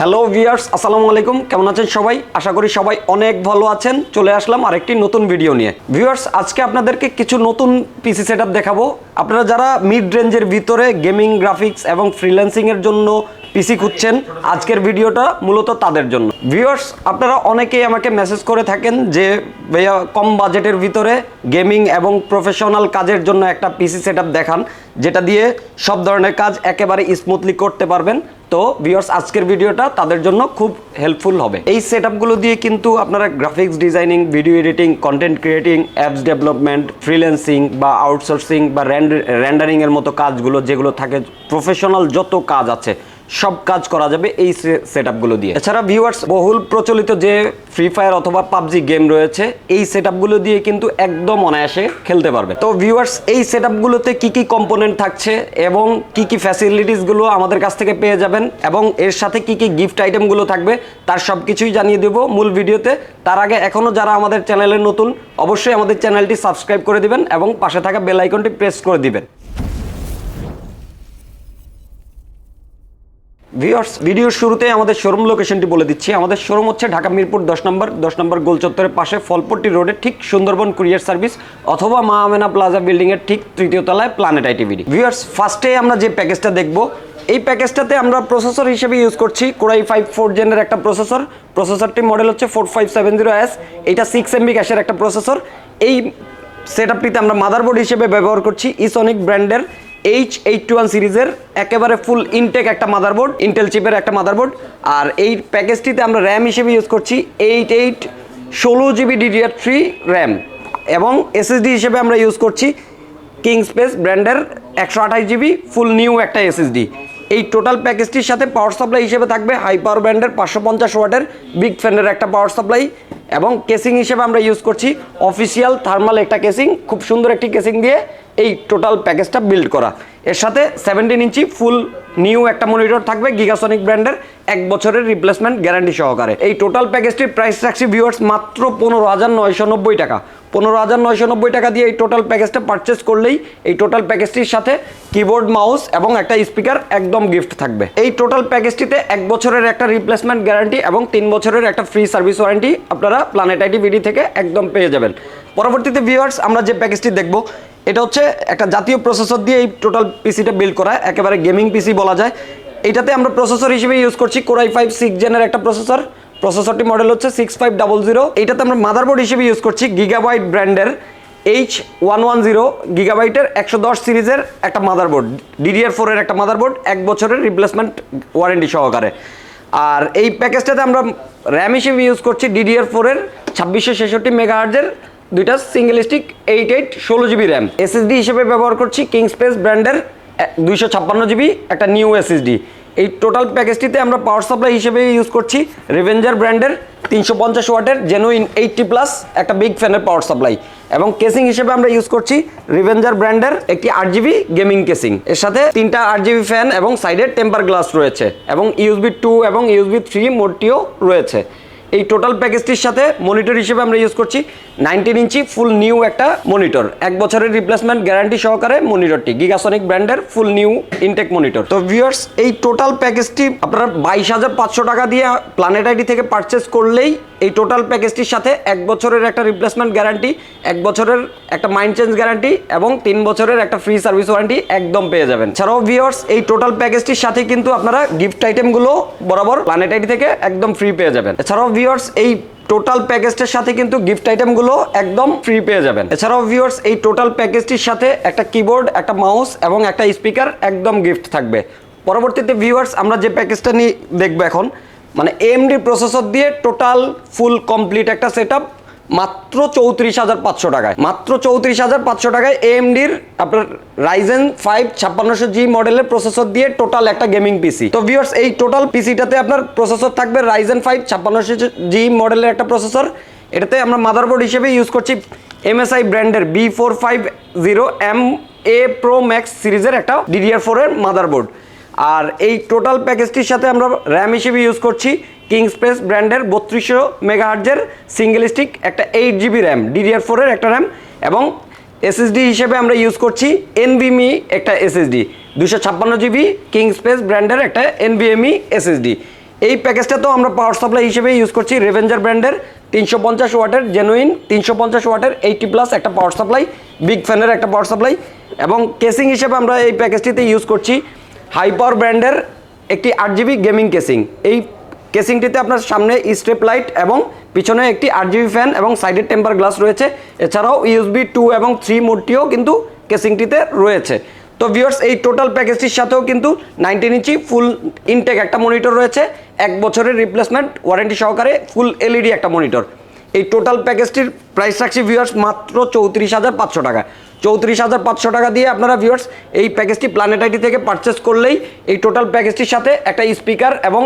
Hello viewers আসসালামু আলাইকুম। কেমন আছেন সবাই? আশা করি সবাই অনেক ভালো আছেন। চলে আসলাম আরেকটি নতুন ভিডিও নিয়ে। ভিউয়ার্স আজকে আপনাদেরকে কিছু নতুন পিসি সেটআপ দেখাবো। আপনারা যারা মিড রেঞ্জের ভিতরে গেমিং গ্রাফিক্স এবং ফ্রিল্যান্সিং এর জন্য পিসি খুঁজছেন, আজকের ভিডিওটা মূলত তাদের জন্য। ভিউয়ার্স আপনারা অনেকেই আমাকে মেসেজ করে থাকেন যে, ভাইয়া, কম বাজেটের ভিতরে গেমিং এবং প্রফেশনাল কাজের জন্য একটা পিসি সেটআপ দেখান, যেটা দিয়ে সব ধরনের কাজ একেবারে স্মুথলি করতে পারবেন। তো ভিওর্স আজকের ভিডিওটা তাদের জন্য খুব হেল্পফুল হবে। এই সেট দিয়ে কিন্তু আপনারা graphics designing video editing content creating apps development freelancing বা আউটসোর্সিং বা র্যান্ডারিংয়ের মতো কাজগুলো যেগুলো থাকে প্রফেশনাল যত কাজ আছে সব কাজ করা যাবে এই সেটআপগুলো দিয়ে। এছাড়া ভিউয়ার্স বহুল প্রচলিত যে ফ্রি ফায়ার অথবা পাবজি গেম রয়েছে, এই সেটআপগুলো দিয়ে কিন্তু একদম অনায়াসে খেলতে পারবে। তো ভিউয়ার্স এই সেটআপগুলোতে কি কি কম্পোনেন্ট থাকছে এবং কি কি ফ্যাসিলিটিসগুলো আমাদের কাছ থেকে পেয়ে যাবেন এবং এর সাথে কি কি গিফট আইটেমগুলো থাকবে, তার সব কিছুই জানিয়ে দেবো মূল ভিডিওতে। তার আগে এখনও যারা আমাদের চ্যানেলে নতুন, অবশ্যই আমাদের চ্যানেলটি সাবস্ক্রাইব করে দিবেন এবং পাশে থাকা বেল আইকনটি প্রেস করে দিবেন। ভিউয়ার্স ভিডিওর শুরুতে আমাদের শোরুম লোকেশনটি বলে দিচ্ছি। আমাদের শোরুম হচ্ছে ঢাকা মিরপুর দশ নম্বর দশ নম্বর গোল চত্বরের পাশে ফলপট্টি রোডে, ঠিক সুন্দরবন কুরিয়ার সার্ভিস অথবা মা আমেনা প্লাজা বিল্ডিংয়ের ঠিক তৃতীয় তলায় প্ল্যানেট আইটিভিডি ভিউয়ার্স ফার্স্টে আমরা যে প্যাকেজটা দেখব, এই প্যাকেজটাতে আমরা প্রসেসর হিসেবে ইউজ করছি কোরাই ফাইভ ফোর জেনের একটা প্রসেসর প্রসেসরটি মডেল হচ্ছে four five seven zero S এটা সিক্স এমবি ক্যাশের একটা প্রসেসর এই সেটআপটিতে আমরা মাদারবোর্ড হিসেবে ব্যবহার করছি ইসনিক ব্র্যান্ডের এইচ এইট ওয়ান সিরিজের একেবারে ফুল ইনটেক একটা মাদারবোর্ড ইন্টেল চিপের একটা মাদারবোর্ড আর এই প্যাকেজটিতে আমরা র্যাম হিসেবে ইউজ করছি এইট এইট ষোলো জিবি ডিডিআর থ্রি র্যাম এবং এসএসডি হিসেবে আমরা ইউজ করছি কিং স্পেস ব্র্যান্ডের একশো আঠাশ জিবি ফুল নিউ একটা এসএসডি এই টোটাল প্যাকেজটির সাথে পাওয়ার সাপ্লাই হিসেবে থাকবে হাই পাওয়ার ব্র্যান্ডের পাঁচশো পঞ্চাশ ওয়াটের বিগ ফ্যানের একটা পাওয়ার সাপ্লাই এবং কেসিং হিসেবে আমরা ইউজ করছি অফিসিয়াল থার্মাল একটা কেসিং খুব সুন্দর একটি কেসিং দিয়ে এই টোটাল প্যাকেজটা বিল্ড করা। এর সাথে সেভেন্টিন ইঞ্চি ফুল নিউ একটা মনিটর থাকবে গিগাসনিক ব্র্যান্ডের এক বছরের রিপ্লেসমেন্ট গ্যারান্টি সহকারে। এই টোটাল প্যাকেজটির প্রাইস রাখছি ভিউয়ার্স মাত্র পনেরো হাজার নয়শো নব্বই টাকা। পনেরো হাজার নয়শো নব্বই টাকা দিয়ে এই টোটাল প্যাকেজটা পারচেস করলেই এই টোটাল প্যাকেজটির সাথে কিবোর্ড মাউস এবং একটা স্পিকার একদম গিফট থাকবে। এই টোটাল প্যাকেজটিতে এক বছরের একটা রিপ্লেসমেন্ট গ্যারান্টি এবং তিন বছরের একটা ফ্রি সার্ভিস ওয়ারেন্টি আপনারা প্ল্যানেট আইটি বিডি থেকে একদম পেয়ে যাবেন। পরবর্তীতে ভিউয়ার্স আমরা যে প্যাকেজটি দেখব, এটা হচ্ছে একটা জাতীয় প্রসেসর দিয়ে এই টোটাল পিসিটা বিল্ড করা, একেবারে গেমিং পিসি বলা যায়। এটাতে আমরা প্রসেসর হিসেবে ইউজ করছি কোরাই ফাইভ সিক্স জেনের একটা প্রসেসর প্রসেসরটি মডেল হচ্ছে সিক্স ফাইভ ডাবল জিরো এটাতে আমরা মাদারবোর্ড হিসেবে ইউজ করছি গিগাবাইট ব্র্যান্ডের এইচ ওয়ান ওয়ান জিরো গিগাবাইটের একশো দশ সিরিজের একটা মাদারবোর্ড ডিডিআর ফোরের একটা মাদারবোর্ড এক বছরের রিপ্লেসমেন্ট ওয়ারেন্টি সহকারে। আর এই প্যাকেজটাতে আমরা র্যাম হিসেবে ইউজ করছি ডিডিআর ফোরের ছাব্বিশশো ছেষট্টি মেগাহার্জের দুইটা সিঙ্গেল স্টিক এইট এইট ষোলো জিবি র্যাম এসএসডি হিসেবে ব্যবহার করছি কিং স্পেস ব্র্যান্ডের দুইশো ছাপ্পান্ন জিবি একটা নিউ এসএসডি এই টোটাল প্যাকেজটিতে আমরা পাওয়ার সাপ্লাই হিসেবে ইউজ করছি রেভেঞ্জার ব্র্যান্ডের, তিনশো পঞ্চাশ ওয়াটের জেনুইন এইটটি প্লাস একটা বিগ ফ্যানের পাওয়ার সাপ্লাই এবং কেসিং হিসেবে আমরা ইউজ করছি রিভেঞ্জার ব্র্যান্ডের একটি আট জিবি গেমিং কেসিং এর সাথে তিনটা আট জিবি ফ্যান এবং সাইডে টেম্পার গ্লাস রয়েছে এবং ইউএসবি টু এবং ইউএসবি থ্রি মোডটিও রয়েছে। এই টোটাল প্যাকেজটির সাথে মনিটর হিসেবে আমরা ইউজ করছি নাইনটিন ইঞ্চি ফুল নিউ একটা মনিটর এক বছরের রিপ্লেসমেন্ট গ্যারান্টি সহকারে মনিটরটি গিগাসনিক ব্র্যান্ডের ফুল নিউ ইনটেক মনিটর তো ভিউয়ার্স এই টোটাল প্যাকেজটি আপনারা বাইশ হাজার পাঁচশো টাকা দিয়ে প্ল্যানেট আইডি থেকে পারচেস করলেই এই টোটাল প্যাকেজটির সাথে এক বছরের একটা রিপ্লেসমেন্ট গ্যারান্টি এক বছরের একটা মাইন্ড চেঞ্জ গ্যারান্টি এবং তিন বছরের একটা ফ্রি সার্ভিস ওয়ারেন্টি একদম পেয়ে যাবেন। ছাড়াও ভিউয়ার্স এই টোটাল প্যাকেজটির সাথে কিন্তু আপনারা গিফট আইটেমগুলো বরাবর প্ল্যানেট আইডি থেকে একদম ফ্রি পেয়ে যাবেন। এছাড়াও ভিউয়ার্স এই টোটাল প্যাকেজটার সাথে কিন্তু গিফট আইটেমগুলো একদম ফ্রি পেয়ে যাবেন। এছাড়াও ভিউয়ার্স এই টোটাল প্যাকেজটির সাথে একটা কিবোর্ড একটা মাউস এবং একটা স্পিকার একদম গিফট থাকবে। পরবর্তীতে ভিউয়ার্স আমরা যে প্যাকেজটা নিয়ে দেখব এখন মানে এমডি প্রসেসর দিয়ে টোটাল ফুল কমপ্লিট একটা সেট মাত্র চৌত্রিশ হাজার পাঁচশো টাকায়। মাত্র চৌত্রিশ হাজার পাঁচশো টাকায় এএমডির আপনার রাইজেন ফাইভ ছাপ্পান্নশো জি মডেলের প্রসেসর দিয়ে টোটাল একটা গেমিং পিসি তো ভিউয়ার্স এই টোটাল পিসিটাতে আপনার প্রসেসর থাকবে রাইজেন ফাইভ ছাপ্পান্নশো জি মডেলের একটা প্রসেসর এটাতে আমরা মাদারবোর্ড হিসেবে ইউজ করছি এমএসআই ব্র্যান্ডের B four five zero M A pro max সিরিজের একটা ডিডিআর ফোরের মাদারবোর্ড আর এই টোটাল প্যাকেজটির সাথে আমরা র্যাম হিসেবে ইউজ করছি কিং স্পেস ব্র্যান্ডের বত্রিশশো মেগাহার্জের সিঙ্গেল স্টিক একটা এইট জিবি র্যাম ডিডিআর ফোরের একটা র্যাম এবং এসএসডি হিসেবে আমরা ইউজ করছি এনভিএমই একটা এসএসডি দুশো ছাপ্পান্ন জিবি কিং স্পেস ব্র্যান্ডের একটা এনভিএমই এসএসডি এই প্যাকেজটা তো আমরা পাওয়ার সাপ্লাই হিসেবে ইউজ করছি রেভেঞ্জার ব্র্যান্ডের তিনশো পঞ্চাশ ওয়াটের জেনুইন তিনশো পঞ্চাশ ওয়াটের এইটি প্লাস একটা পাওয়ার সাপ্লাই বিগ ফ্যানের একটা পাওয়ার সাপ্লাই এবং কেসিং হিসেবে আমরা এই প্যাকেজটিতে ইউজ করছি হাই পাওয়ার ব্র্যান্ডের একটি আট জিবি গেমিং কেসিং। এই কেসিংটিতে আপনার সামনে স্টেপ লাইট এবং পিছনে একটি আট জিবি ফ্যান এবং সাইডের টেম্পার গ্লাস রয়েছে। এছাড়াও ইউএসবি টু এবং থ্রি মোডটিও কিন্তু কেসিংটিতে রয়েছে। তো ভিউয়ার্স, এই টোটাল প্যাকেজটির সাথেও কিন্তু নাইনটিন ইঞ্চি ফুল ইনটেক একটা মনিটর রয়েছে। এক বছরের রিপ্লেসমেন্ট ওয়ারেন্টি সহকারে ফুল এলইডি একটা মনিটর। এই টোটাল প্যাকেজটির প্রাইস রাখছি ভিউয়ার্স মাত্র চৌত্রিশ হাজার পাঁচশো টাকা। চৌত্রিশ হাজার পাঁচশো টাকা দিয়ে আপনারা ভিউয়ার্স এই প্যাকেজটি প্ল্যানেট আইটি থেকে পারচেস করলেই এই টোটাল প্যাকেজটির সাথে একটা স্পিকার এবং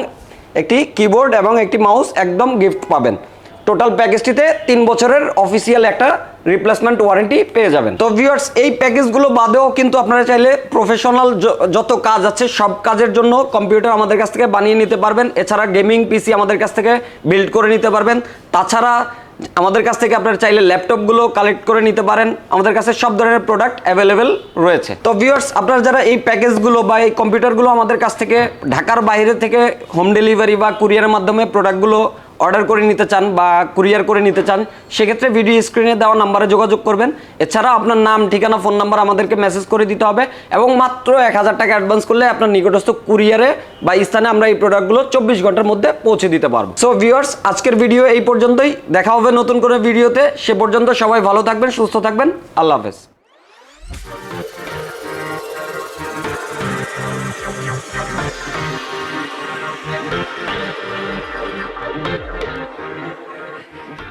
একটি কিবোর্ড এবং একটি মাউস একদম গিফট পাবেন। টোটাল প্যাকেজটিতে তিন বছরের অফিসিয়াল একটা রিপ্লেসমেন্ট ওয়ারেন্টি পেয়ে যাবেন। তো ভিউয়ার্স এই প্যাকেজগুলো বাদেও কিন্তু আপনারা চাইলে প্রফেশনাল যত কাজ আছে, সব কাজের জন্য কম্পিউটার আমাদের কাছ থেকে বানিয়ে নিতে পারবেন। এছাড়া গেমিং পিসি আমাদের কাছ থেকে বিল্ড করে নিতে পারবেন। তাছাড়া আমাদের কাছ থেকে আপনারা চাইলে ল্যাপটপগুলো কালেক্ট করে নিতে পারেন। আমাদের কাছে সব ধরনের প্রোডাক্ট অ্যাভেলেবেল রয়েছে। তো ভিউয়ার্স আপনারা যারা এই প্যাকেজগুলো বা এই কম্পিউটারগুলো আমাদের কাছ থেকে ঢাকার বাইরে থেকে হোম ডেলিভারি বা কুরিয়ারের মাধ্যমে প্রোডাক্টগুলো অর্ডার করে নিতে চান বা কুরিয়ার করে নিতে চান, সেক্ষেত্রে ভিডিও স্ক্রিনে দেওয়া নাম্বারে যোগাযোগ করবেন। এছাড়া আপনার নাম, ঠিকানা, ফোন নাম্বার আমাদেরকে মেসেজ করে দিতে হবে এবং মাত্র এক হাজার টাকা অ্যাডভান্স করলে আপনার নিকটস্থ কুরিয়ারে বা স্থানে আমরা এই প্রোডাক্টগুলো চব্বিশ ঘণ্টার মধ্যে পৌঁছে দিতে পারব। সো ভিউয়ার্স আজকের ভিডিও এই পর্যন্তই। দেখা হবে নতুন করে ভিডিওতে সে পর্যন্ত সবাই ভালো থাকবেন, সুস্থ থাকবেন। আল্লাহ হাফেজ। Thank you.